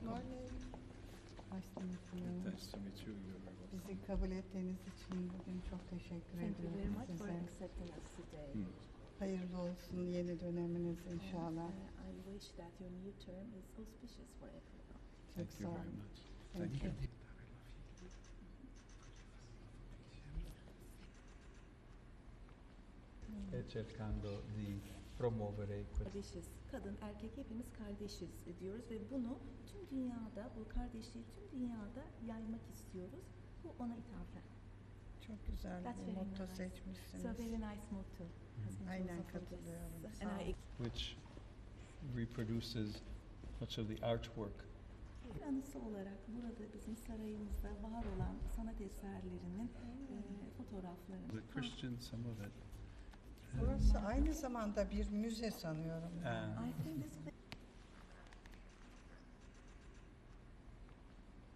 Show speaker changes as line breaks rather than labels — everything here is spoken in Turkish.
Morning. Nice to meet you.
Nice to meet you. You're very welcome.
Bizi kabul ettiğiniz için bugün çok teşekkür
Thank you very
ediyorum
much for
size.
accepting us today.
Hmm.
Hayırlı olsun yeni döneminiz inşallah.
And, uh, I wish that your new term is auspicious for everyone.
Çok
Thank
sağ
you very
olun.
much.
Thank
Thank
you.
you.
e cercando di promuovere.
Kardeşiz. Kadın, erkek hepimiz kardeşiz diyoruz ve bunu tüm dünyada, bu kardeşliği tüm dünyada yaymak istiyoruz. Bu ona ithafen.
Çok güzel
That's
bir
very
motto
nice.
seçmişsiniz.
So very nice motto. been
Aynen katılıyorum. Sağ olun.
which reproduces much of the artwork.
Bir anısı olarak burada bizim sarayımızda var olan sanat eserlerinin e, fotoğraflarını.
The Christian, some of it.
Burası aynı zamanda bir müze sanıyorum.
This